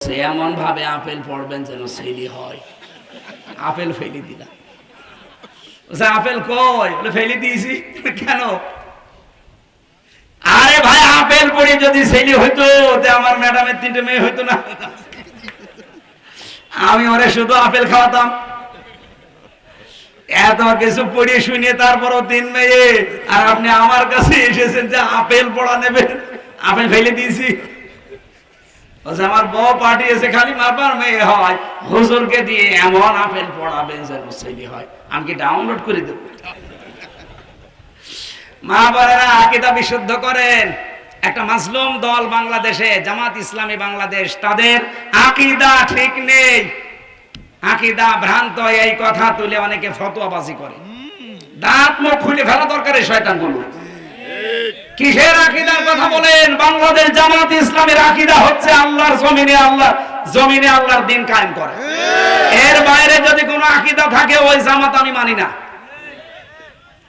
সে এমন ভাবে আপেল পড়বেন যেন সেলি হয়। আপেল ফেলি দিলাম। আপেল কই? বলে, ফেলি দিয়েছি। কেন? আরে ভাই, আপেল পড়ে যদি সেলি হইতো আমার ম্যাডামের তিনটে মেয়ে হইতো না। আমি ওরে শুধু আপেল খাওয়াতাম। এত কিছু পড়িয়ে শুনিয়ে তারপরও তিন মেয়ে। আর আপনি আমার কাছে এসেছেন যে আপেল পড়া নেবেন। আপেল ফেলে দিয়েছি। আমার বউ পাঠিয়েছে, খালি মারবার মেয়ে হয়। হুজুরকে দিয়ে এমন আপেল পড়াবেন যেন ছেলে হয়। আমি কি ডাউনলোড করে দেবো? মা বোনেরা, আকিদা বিশুদ্ধ করেন। একটা মাসলুম দল বাংলাদেশে, জামাত ইসলামী বাংলাদেশ, তাদের আকিদা ঠিক নেই। আকিদা ভ্রান্ত, এই কথা তুলে অনেকে ফতোয়াবাজি করে। দাঁত মুখ খুলে ফেলা দরকার এই শয়তানগুলো কিসের আকিদার কথা বলেন? বাংলাদেশ জামাত ইসলামের আকিদা হচ্ছে আল্লাহর জমিনে আল্লাহ, জমিনে আল্লাহর দিন কায়েম করে। এর বাইরে যদি কোনো আকিদা থাকে, ওই জামাত আমি মানি না।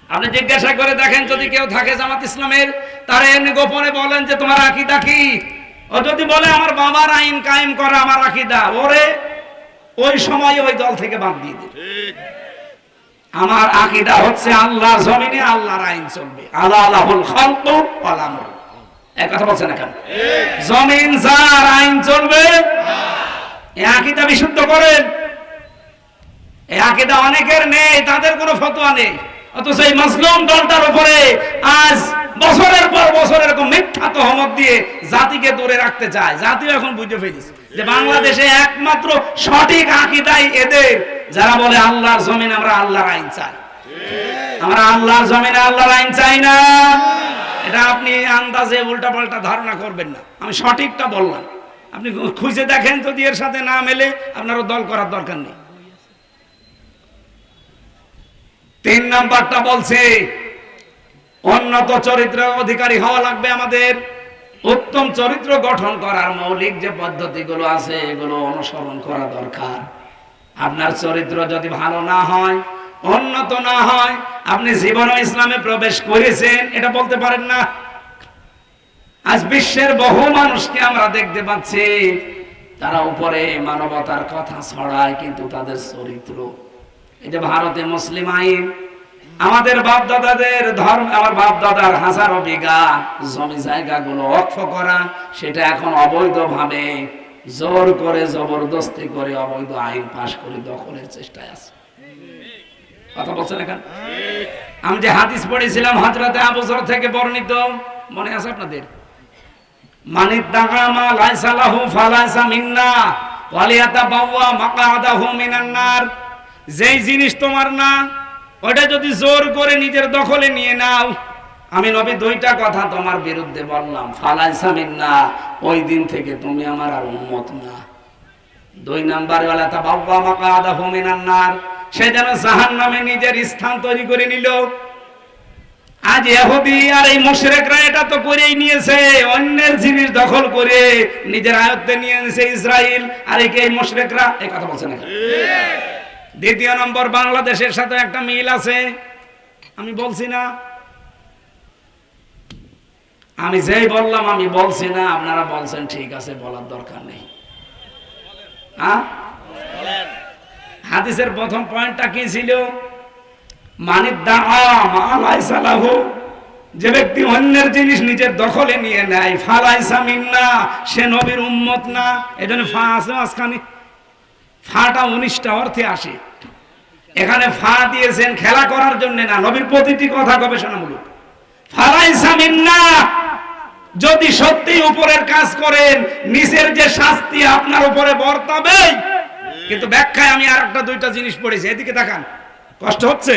আপনি জিজ্ঞাসা করে দেখেন, যদি কেউ থাকে জামাত ইসলামের, তারা এমনি গোপনে বলেন যে, তোমার আকিদা কি? ও যদি বলে, আমার বাবার আইন কায়েম করা আমার আকিদা। ওরে, ওই সময় ওই দল থেকে বাদ দিয়ে দিবে আমার আকিদা হচ্ছে আল্লাহ জমিনে আল্লাহর আইন চলবে। আল্লাহ আল্লাহুল এক কথা বলছেন জমিন যার আইন চলবে এই আকিদা বিশুদ্ধ করেন। আকিদা অনেকের নেই, তাদের কোনো ফতোয়া নেই। অথচ এই মাসলুম দলটার উপরে আজ বছরের পর বছর এরকম মিথ্যা তহমত দিয়ে জাতিকে দূরে রাখতে চায়। জাতিও এখন বুঝে ফেলেছে। যে বাংলাদেশে একমাত্র সঠিক আকিদাই এদের। যারা বলে আল্লাহর জমিন আমরা আল্লাহর আইন চাই। আমরা আল্লাহর জমিনে আল্লাহর আইন চাই না। এটা আপনি আন্দাজে উল্টা পাল্টা ধারণা করবেন না। আমি সঠিকটা বললাম। আপনি খুঁজে দেখেন যদি এর সাথে না মেলে, আপনারও দল করার দরকার নেই। তিন নাম্বারটা বলছে, উন্নত চরিত্রের অধিকারী হওয়া লাগবে আমাদের। উত্তম চরিত্র গঠন করার মৌলিক যে পদ্ধতিগুলো আছে, এগুলো অনুসরণ করা দরকার। আপনার চরিত্র যদি ভালো না হয়, উন্নত না হয়, আপনি জীবন ইসলামে প্রবেশ করেছেন, এটা বলতে পারেন না? আজ বিশ্বের বহু মানুষকে আমরা দেখতে পাচ্ছি, তারা উপরে মানবতার কথা ছড়ায়, কিন্তু তাদের চরিত্র। এই যে ভারতে মুসলিম আইন আমাদের বাপ দাদাদের ধর্ম, আমার বাপ দাদার হাজারো বিঘা জমি জায়গাগুলো অক্ষ করা, সেটা এখন অবৈধভাবে জোর করে, জবরদস্তি করে অবৈধ আইন পাশ করে দখলের চেষ্টায় আছে। কথা বলছেন এখন? আমি যে হাদিস পড়েছিলাম হাজরাতে আবসর থেকে বর্ণিত, মনে আছে আপনাদের? মানিত দাগামা লাইসা লাহু ফালাইসা মিন্না ওয়ালিয়াতা বাওয়া মাকাদাহু মিনান নার যেই জিনিস তোমার না ওটা যদি জোর করে নিজের দখলে নিয়ে নাও, আমি নবী দুইটা কথা তোমার বিরুদ্ধে বললাম। ফালাইসা মিন্না ওই দিন থেকে তুমি আমার আর উম্মত না। দুই নাম্বার ওয়ালাতা বাওয়া মাকাদাহু মিনান নার, সে যেন জাহান নামে নিজের স্থান তৈরি করে নিল। আজ এহুদি আর এই মুশরিকরা এটা তো করেই নিয়েছে, অন্যের জিনিস দখল করে নিজের আয়ত্তে নিয়ে নিয়েছে ইসরায়েল আর এই মুশরিকরা? এই কথা বলছে না দ্বিতীয় নম্বর, বাংলাদেশের সাথে একটা মিল আছে। আমি বলছি না। আমি যেই বললাম, আমি বলছি না, আপনারা বলছেন, ঠিক আছে, বলার দরকার নেই। হ্যাঁ? হাদিসের প্রথম পয়েন্টটা কি ছিল? মানিক দাহ যে ব্যক্তি অন্যের জিনিস নিজের দখলে নিয়ে নেয় ফালাইসা মিন্না, সে নবীর উম্মত না। এজন্য ফা আছে মাঝখানে। ফাটা উনিশটা অর্থে আসে। এখানে ফা দিয়েছেন খেলা করার জন্য না, নবীর প্রতিটি কথা গবেষণামূলক। যদি সত্যি উপরের কাজ করেন, নিচের যে শাস্তি আপনার উপরে বর্তাবে। কিন্তু ব্যাখ্যায় আমি আর একটা দুইটা জিনিস পড়েছি, এদিকে তাকান। কষ্ট হচ্ছে?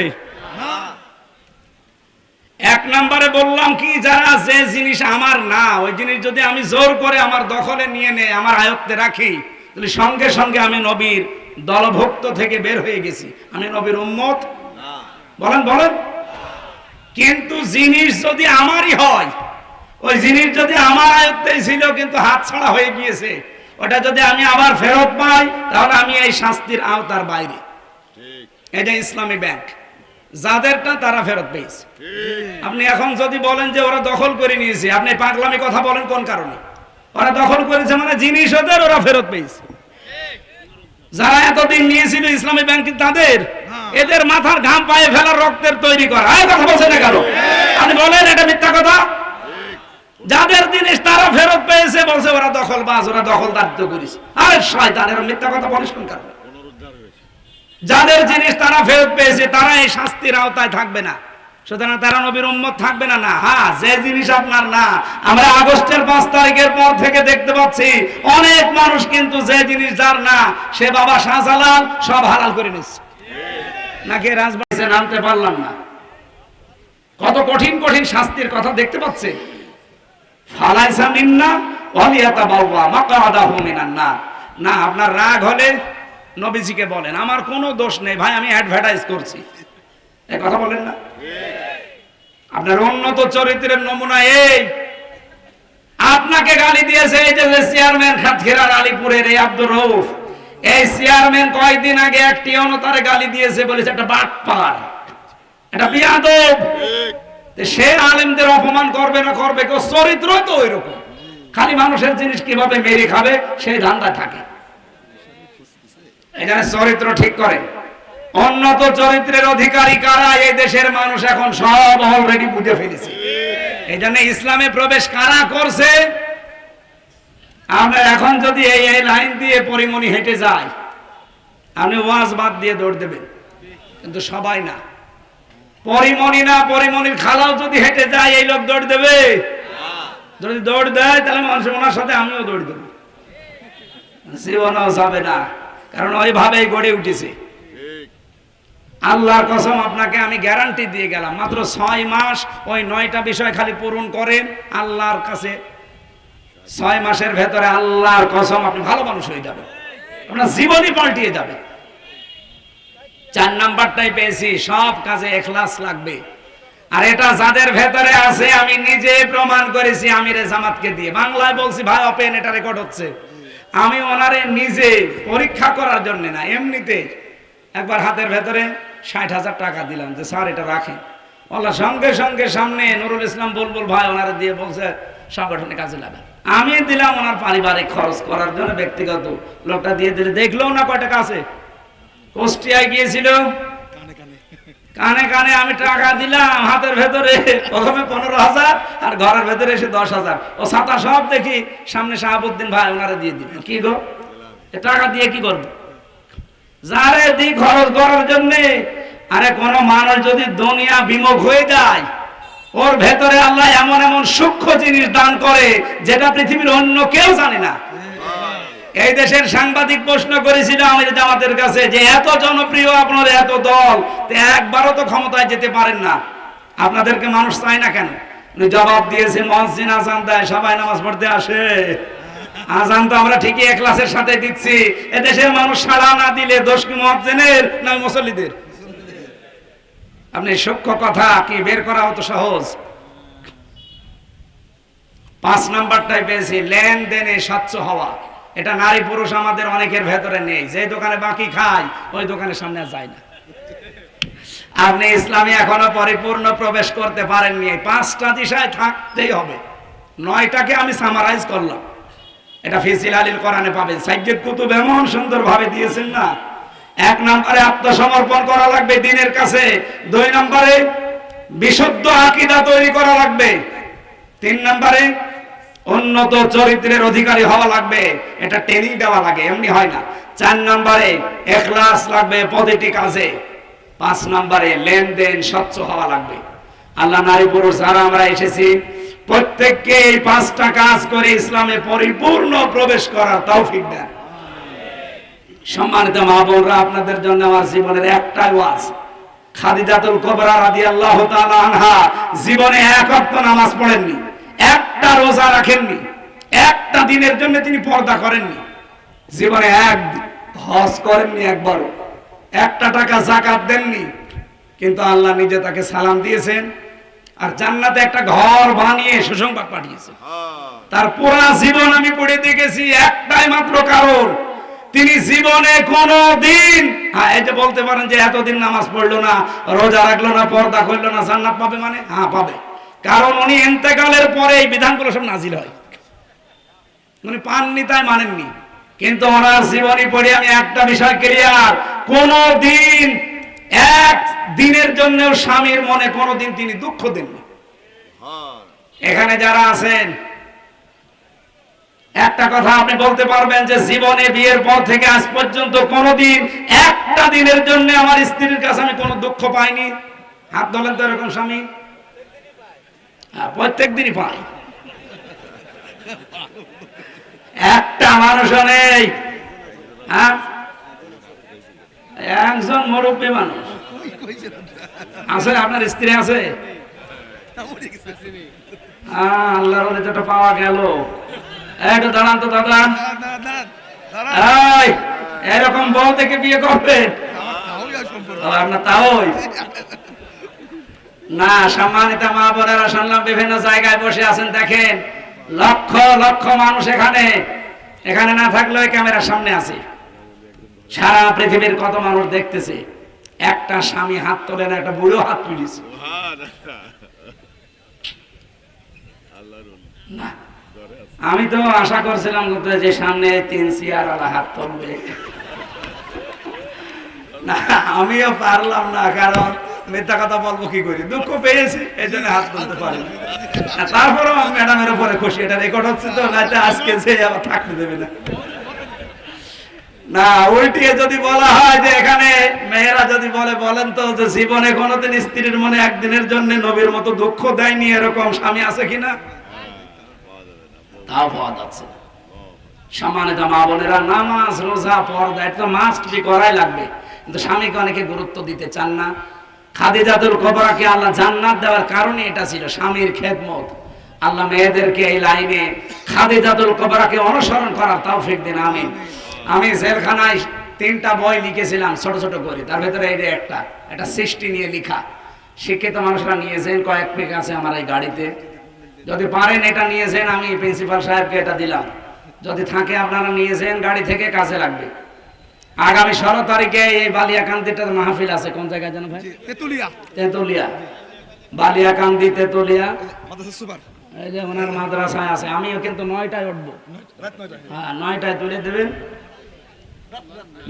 এক নম্বরে বললাম কি, যারা যে জিনিস আমার না, ওই জিনিস যদি আমি জোর করে আমার দখলে নিয়ে নেই, আমার আয়ত্তে রাখি, তাহলে সঙ্গে সঙ্গে আমি নবীর দলভুক্ত থেকে বের হয়ে গেছি। আমি নবীর উম্মত। বলেন বলেন। কিন্তু জিনিস যদি আমারই হয় ওই জিনিস যদি আমার আয়ত্তেই ছিল কিন্তু হাত ছাড়া হয়ে গিয়েছে ওটা যদি আমি আবার ফেরত পাই তাহলে আমি এই শাস্তির আওতার বাইরে। এটা ইসলামী ব্যাংক যাদেরটা তারা ফেরত পেয়েছে। আপনি এখন যদি বলেন যে ওরা দখল করে নিয়েছে আপনি পাগলামি কথা বলেন কোন কারণে? ওরা দখল করেছে মানে জিনিস ওদের ওরা ফেরত পেয়েছে। যারা এতদিন নিয়েছিল ইসলামী ব্যাংক তাদের এদের মাথার ঘাম পায়ে ফেলার রক্তের তৈরি করা। এই কথা না কেন? আপনি বলেন এটা মিথ্যা কথা? যাদের জিনিস তারা ফেরত পেয়েছে বলছে ওরা দখল বাজ ওরা দখল দায়িত্ব করেছে। আরে শয়তানের মিথ্যা কথা বলিস কোন যাদের জিনিস তারা ফেরত পেয়েছে তারা এই শাস্তির আওতায় থাকবে না। সুতরাং তারা নবীর উম্মত থাকবে না না। হ্যাঁ যে জিনিস আপনার না, আমরা আগস্টের পাঁচ তারিখের পর থেকে দেখতে পাচ্ছি, অনেক মানুষ কিন্তু যে জিনিস যার না, সে বাবা শাহজালাল সব হালাল করে নিচ্ছে। নাকি রাজবাড়িতে নামতে পারলাম না। কত কঠিন কঠিন শাস্তির কথা দেখতে পাচ্ছে। ফালাইসা মিন্না ওয়ালিয়াতা বাবা মাকাদাহু মিনান নার। না, আপনার রাগ হলে নবীজিকে বলেন, আমার কোনো দোষ নেই, ভাই, আমি অ্যাডভার্টাইজ করছি। এই কথা বলেন না। আপনার উন্নত চরিত্রের নমুনা এই। আপনাকে গালি দিয়েছে এই যে চেয়ারম্যান খাতখেরার আলিপুরের এই আব্দুর রৌফ এই চেয়ারম্যান কয়েকদিন আগে একটি অনতারে গালি দিয়েছে বলেছে একটা বাটপার এটা বিয়াদব। সে আলেমদের অপমান করবে না করবে কেউ চরিত্র তো ওই রকম খালি মানুষের জিনিস কীভাবে মেরে খাবে সেই ধান্দা থাকে। এখানে চরিত্র ঠিক করে। উন্নত চরিত্রের অধিকারী কারা? এই দেশের মানুষ এখন সব অলরেডি বুঝে ফেলেছে। এই জন্য ইসলামে প্রবেশ কারা করছে? আমরা এখন যদি এই এই লাইন দিয়ে পরিমণি হেঁটে যাই, আপনি ওয়াজ বাদ দিয়ে দৌড় দেবেন। কিন্তু সবাই না। পরিমণি না, পরিমণির খালাও যদি হেঁটে যায়, এই লোক দৌড় দেবে? যদি দৌড় দেয়, তাহলে মানুষ ওনার সাথে আমিও দৌড় দেবো। জীবনও যাবে না। কারণ ওইভাবেই গড়ে উঠেছে। আল্লাহর কসম আপনাকে আমি গ্যারান্টি দিয়ে গেলাম। মাত্র ছয় মাস ওই নয়টা বিষয় খালি পূরণ করেন, আল্লাহর কাছে ছয় মাসের ভেতরে আল্লাহর কসম আপনি ভালো মানুষ হয়ে যাবেন। আপনার জীবনই পাল্টিয়ে যাবে। চার নাম্বারটাই পেয়েছি, সব কাজে এখলাস লাগবে। আর এটা যাদের ভেতরে আছে, আমি নিজে প্রমাণ করেছি আমিরে জামাতকে দিয়ে। বাংলায় বলছি, ভাই ওপেন এটা রেকর্ড হচ্ছে। আমি ওনারে নিজে পরীক্ষা করার জন্য না, এমনিতে একবার হাতের ভেতরে ষাট হাজার টাকা দিলাম যে স্যার এটা রাখেন। ওলা সঙ্গে সঙ্গে সামনে নুরুল ইসলাম বুলবুল ভাই ওনারে দিয়ে বলছে সংগঠনে কাজে লাগান। আমি দিলাম ওনার পারিবারিক খরচ করার জন্য ব্যক্তিগত। লোকটা দিয়ে দিলে দেখলেও না কয় টাকা আছে? কুষ্টিয়ায় গিয়েছিল। কানে কানে। আমি টাকা দিলাম হাতের ভেতরে প্রথমে পনেরো হাজার আর ঘরের ভেতরে এসে দশ হাজার। ও ছাতা সব দেখি সামনে শাহাবুদ্দিন ভাই ওনারা দিয়ে দিবেন কি গো? টাকা দিয়ে কি করব? যারে দি খরচ করার জন্য, আরে কোন মানুষ যদি দুনিয়া বিমুখ হয়ে যায়, ওর ভেতরে আল্লাহ এমন এমন সূক্ষ্ম জিনিস দান করে যেটা পৃথিবীর অন্য কেউ জানে না। এই দেশের সাংবাদিক প্রশ্ন করেছিল আমাদের জামাতের কাছে যে, এত জনপ্রিয় আপনার এত দল একবারও তো ক্ষমতায় যেতে পারেন না। আপনাদেরকে মানুষ চায় না কেন? জবাব দিয়েছে, মসজিদ আজান দেয়, সবাই নামাজ পড়তে আসে। আজান তো আমরা ঠিকই একলাসের সাথে দিচ্ছি। এদেশের মানুষ সাড়া না দিলে দোষ কি মহাজেনের না মুসল্লিদের? আপনি সূক্ষ্ম কথা কি বের করা হতো সহজ? পাঁচ নাম্বারটাই পেয়েছি, লেনদেনে স্বচ্ছ হওয়া। এটা নারী পুরুষ আমাদের অনেকের ভেতরে নেই। যে দোকানে বাকি খায়, ওই দোকানের সামনে যায় না। আপনি ইসলামে এখনও পরিপূর্ণ প্রবেশ করতে পারেননি। পাঁচটা দিশায় থাকতেই হবে। নয়টাকে আমি সামারাইজ করলাম। এটা ফিসিল আলীর কোরআনে পাবেন। সাইজেদ কুতুব এমন সুন্দর ভাবে দিয়েছেন না। এক নম্বরে আত্মসমর্পণ করা লাগবে দিনের কাছে, দুই নম্বরে বিশুদ্ধ আকিদা তৈরি করা লাগবে, তিন নম্বরে উন্নত চরিত্রের অধিকারী হওয়া লাগবে, এটা ট্রেনিং দেওয়া লাগে, এমনি হয় না। চার নম্বরে এখলাস লাগবে প্রতিটি কাজে, পাঁচ নম্বরে লেনদেন স্বচ্ছ হওয়া লাগবে। আল্লাহ নারী পুরুষ, যারা আমরা এসেছি প্রত্যেককে এই পাঁচটা কাজ করে ইসলামে পরিপূর্ণ প্রবেশ করার তৌফিক দেন। সম্মানিত মা বোনরা, আপনাদের জন্য আমার জীবনের একটাই ওয়াজ। খাদিজাতুল কোবরা রাদিয়াল্লাহু তাআলা আনহা জীবনে এক ওয়াক্ত নামাজ পড়েননি, একটা রোজা রাখেননি, একটা দিনের জন্য তিনি পর্দা করেননি। জীবনে এক হজ করেননি একবারও, একটা টাকা জাকাত দেননি, কিন্তু আল্লাহ নিজে তাকে সালাম দিয়েছেন। আর জান্নাতে একটা ঘর বানিয়ে সুসংবাদ পাঠিয়েছেন তার পুরা জীবন আমি পড়ে দেখেছি একটাই মাত্র কারণ তিনি জীবনে কোনো দিন হ্যাঁ এই যে বলতে পারেন যে এতদিন নামাজ পড়ল না রোজা রাখল না পর্দা করল না জান্নাত পাবে মানে? হ্যাঁ পাবে। কারণ উনি এন্তেকালের পরে এই বিধানগুলো সব নাজিল হয়। উনি পাননি তাই মানেননি। কিন্তু ওনার জীবনী পড়ে আমি একটা বিষয় ক্লিয়ার কোন দিন এক দিনের জন্য স্বামীর মনে কোনোদিন তিনি দুঃখ দেননি। এখানে যারা আছেন একটা কথা আপনি বলতে পারবেন যে জীবনে বিয়ের পর থেকে আজ পর্যন্ত কোনোদিন একটা দিনের জন্য আমার স্ত্রীর কাছে আমি কোনো দুঃখ পাইনি। হাত ধরেন তো এরকম স্বামী। হ্যাঁ, প্রত্যেক দিনই পাই। একটা মানুষও নেই হ্যাঁ? একজন মুরব্বী মানুষ। আছে আপনার স্ত্রী আছে? আল্লাহর ওদের পাওয়া গেল। একটু দাঁড়ান তো দাদা। এরকম বউ থেকে বিয়ে করবেন ও, আপনার তাওই না সম্মানিত মা বোনেরা শুনলাম বিভিন্ন জায়গায় বসে আছেন দেখেন। লক্ষ লক্ষ মানুষ এখানে। এখানে না থাকলেও ক্যামেরার সামনে আছে। সারা পৃথিবীর কত মানুষ দেখতেছে, একটা স্বামী হাত তোলে না, একটা বুড়ো হাত তুলিছে। আমি তো আশা করছিলাম যে সামনে তিন চেয়ার আলা হাত তুলবে। না, আমিও পারলাম না, কারণ মিথ্যা কথা বলব কি করি? দুঃখ পেয়েছি, এই জন্য হাত তুলতে পারি তারপরেও আমি ম্যাডামের উপরে খুশি, এটা রেকর্ড হচ্ছে তো নাইতে আজকে সে আবার থাকতে দেবে না। না, উল্টিয়ে যদি বলা হয় যে এখানে মেয়েরা যদি বলে, বলেন তো যে জীবনে কোনোদিন স্ত্রীর মনে একদিনের জন্য নবীর মতো দুঃখ দেয়নি এরকম স্বামী আছে কিনা? তাও পাওয়া যাচ্ছে মা বোনেরা, নামাজ, রোজা, পর্দা মাস্ট বি করাই লাগবে। কিন্তু স্বামীকে অনেকে গুরুত্ব দিতে চান না। খাদিজাতুল কবরাকে আল্লাহ জান্নাত দেওয়ার কারণে এটা ছিল স্বামীর খেদমত। আল্লাহ মেয়েদেরকে এই লাইনে খাদিজাতুল কবরাকে অনুসরণ করার তৌফিক দিন, আমিন। আমি জেলখানায় তিনটা বই লিখেছিলাম ছোট ছোট করে। তার ভেতরে এই একটা একটা সৃষ্টি নিয়ে লিখা। শিক্ষিত মানুষরা নিয়েছেন কয়েক পেক আছে আমার এই গাড়িতে। যদি পারেন এটা নিয়েছেন আমি প্রিন্সিপাল সাহেবকে এটা দিলাম। যদি থাকে আপনারা নিয়েছেন গাড়ি থেকে কাজে লাগবে। আগামী ষোলো তারিখে এই বালিয়াকান্দিটার মাহফিল আছে। কোন জায়গায় জানো ভাই? তেতুলিয়া। তেতুলিয়া। বালিয়াকান্দি তেতুলিয়া। এই যে ওনার মাদ্রাসায় আছে। আমিও কিন্তু নয়টায় উঠবো। হ্যাঁ নয়টায় তুলে দেবেন।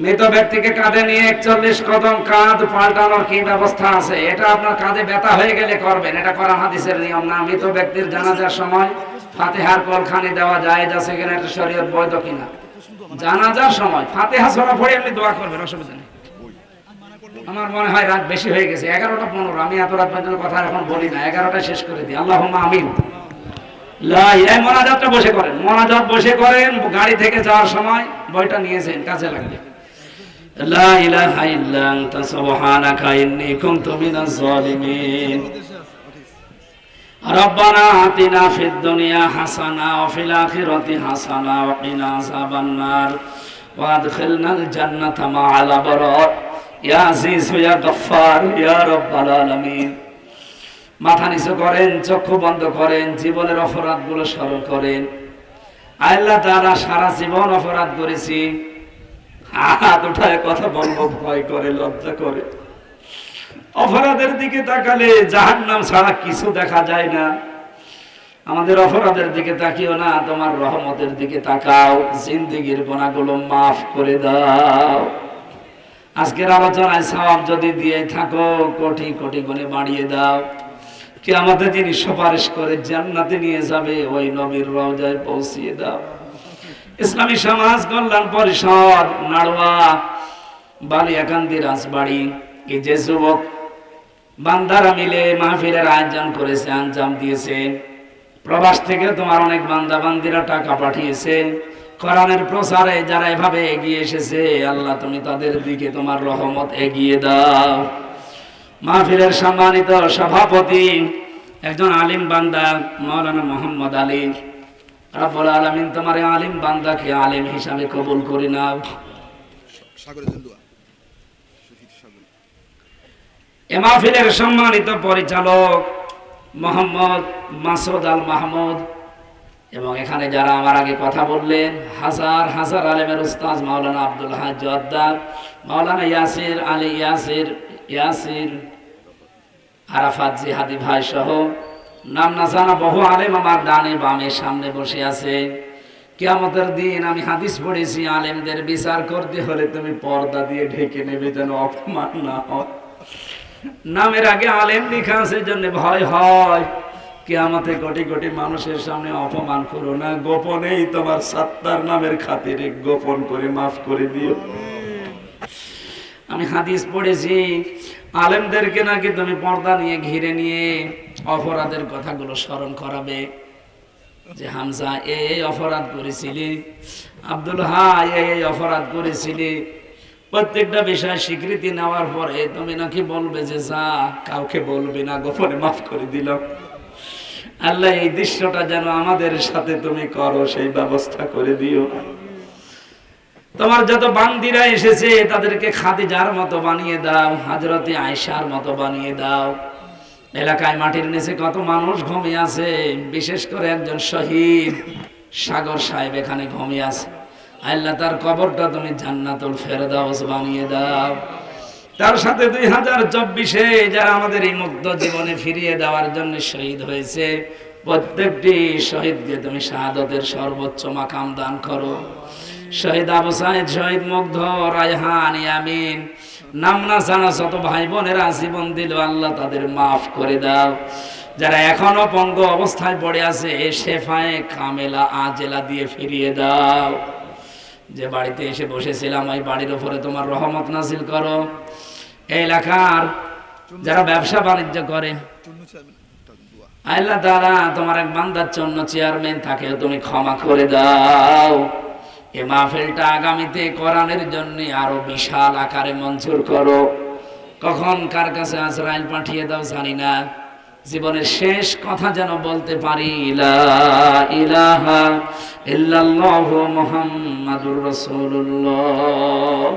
মৃত ব্যক্তিকে কাঁধে নিয়ে একচল্লিশ কদম কাঁধ পাল্টানোর কি ব্যবস্থা আছে? এটা আপনার কাঁধে ব্যথা হয়ে গেলে করবেন। এটা করা হাদিসের নিয়ম না। মৃত ব্যক্তির জানাজার সময় ফাতেহার কলখানি দেওয়া যায়, যা সেখানে একটা শরীয়ত বৈধ কিনা। জানাজার সময় ফাতেহা ছড়া পড়ে আপনি দোয়া করবেন, অসুবিধা নেই। আমার মনে হয় রাত বেশি হয়ে গেছে। এগারোটা পনেরো। আমি এত রাত পর্যন্ত কথা এখন বলি না। এগারোটা শেষ করে দিই। আল্লাহ আমিন। মনাজাতটা বসে করেন। মনাজাত বসে করেন, গাড়ি থেকে যাওয়ার সময় বইটা নিয়েছেন কাছে লাগবে। লা রব্বানা আতিনা ফিদ হাসানা ওয়া ফিল আখিরাতি হাসানা ওয়া কিনা আযাবান নার। ওয়া আদখিলনাল জান্নাতা মা'আল মাথা নিচু করেন, চক্ষু বন্ধ করেন, জীবনের অপরাধগুলো স্মরণ করেন। আল্লাহ তারা সারা জীবন অপরাধ করেছি। হাত উঠায় কথা বলব, ভয় করে, লজ্জা করে। অপরাধের দিকে তাকালে জাহান নাম ছাড়া কিছু দেখা যায় না। আমাদের অপরাধের দিকে তাকিও না, তোমার রহমতের দিকে তাকাও, জিন্দিগির গোনাগুলো মাফ করে দাও। আজকের আলোচনায় সওয়াব যদি দিয়ে থাকো, কোটি কোটি গুণে বাড়িয়ে দাও। কি আমাদের যিনি সুপারিশ করে জান্নাতে নিয়ে যাবে, ওই নবীর রওজায় পৌঁছিয়ে দাও। ইসলামী সমাজ, কল্যাণ পরিষদ, নাড়ুয়া, বালিয়াকান্দি রাজবাড়ি কি যে যুবক, বান্দারা মিলে মাহফিলের আয়োজন করেছে, আঞ্জাম দিয়েছে। প্রবাস থেকে তোমার অনেক বান্দা, বান্দিরা টাকা পাঠিয়েছে। কোরআনের প্রচারে যারা এভাবে এগিয়ে এসেছে, আল্লাহ তুমি তাদের দিকে তোমার রহমত এগিয়ে দাও। মাহফিলের সম্মানিত সভাপতি একজন আলিম বান্দা মৌলানা মোহাম্মদ আলী। রাব্বুল আলমিন তোমার আলিম বান্দাকে আলিম হিসাবে কবুল করে সাগর। এ মাহফিলের সম্মানিত পরিচালক মোহাম্মদ মাসুদ আল মাহমুদ। এবং এখানে যারা আমার আগে কথা বললেন হাজার হাজার আলেমের উস্তাজ মাওলানা আব্দুল হাজ মাওলানা ইয়াসির আলী ইয়াসির ইয়াসির আরাফাত জিহাদি ভাই সহ নাম না জানা বহু আলেম আমার ডানে বামে সামনে বসে আছে। কিয়ামতের দিন আমি হাদিস পড়েছি, আলেমদের বিচার করতে হলে তুমি পর্দা দিয়ে ঢেকে নেবে যেন অপমান না হয়। নামের আগে আলেম লেখা আছে জন্য ভয় হয়। কিয়ামতে কোটি কোটি মানুষের সামনে অপমান করো না, গোপনেই তোমার সাত্তার নামের খাতিরে গোপন করে মাফ করে দিও। আমি হাদিস পড়েছি আলেমদেরকে নাকি তুমি পর্দা নিয়ে ঘিরে নিয়ে অপরাধের কথাগুলো স্মরণ করাবে? যে হামজা এই অপরাধ করেছিলি। আব্দুল হা এই এই অপরাধ করেছিলি। প্রত্যেকটা বিষয় স্বীকৃতি নেওয়ার পরে তুমি নাকি বলবে যে, যা, কাউকে বলবি না, গোপনে মাফ করে দিল আল্লাহ, এই দৃশ্যটা যেন আমাদের সাথে তুমি করো, সেই ব্যবস্থা করে দিও। তোমার যত বান্দিরা এসেছে, তাদেরকে খাদিজার মতো বানিয়ে দাও, হাজরতে আয়সার মতো বানিয়ে দাও। এলাকায় মাটির নিচে কত মানুষ ঘুমিয়ে আছে, বিশেষ করে একজন শহীদ সাগর সাহেব এখানে ঘুমিয়ে আছে। আল্লাহ তার কবরটা তুমি জান্নাতুল ফেরদাউস বানিয়ে দাও। তার সাথে দুই হাজার চব্বিশে যারা আমাদের এই মুক্ত জীবনে ফিরিয়ে দেওয়ার জন্য শহীদ হয়েছে, প্রত্যেকটি শহীদকে তুমি শাহাদতের সর্বোচ্চ মাকাম দান করো। শহীদ আবু সাইদ, শহীদ মুগ্ধ, রায়হান ইয়ামিন নামনা জানা শত ভাই বোনেরা জীবন দিল, আল্লাহ তাদের মাফ করে দাও। যারা এখনও পঙ্গ অবস্থায় পড়ে আছে শেফায়ে কামেলা আজেলা দিয়ে ফিরিয়ে দাও। যে বাড়িতে এসে বসেছিলাম, ওই বাড়ির উপরে তোমার রহমত নাসিল করো। এই এলাকার যারা ব্যবসা বাণিজ্য করে, আল্লাহ তারা তোমার এক বান্দার জন্য চেয়ারম্যান থাকে তুমি ক্ষমা করে দাও। এ মাহফিলটা আগামীতে কোরআনের জন্য আরও বিশাল আকারে মঞ্জুর করো। কখন কার কাছে আজরাইল পাঠিয়ে দাও জানি না। জীবনের শেষ কথা যেন বলতে পারি ইলাহা ইল্লাল্লাহু মুহাম্মাদুর রাসূলুল্লাহ।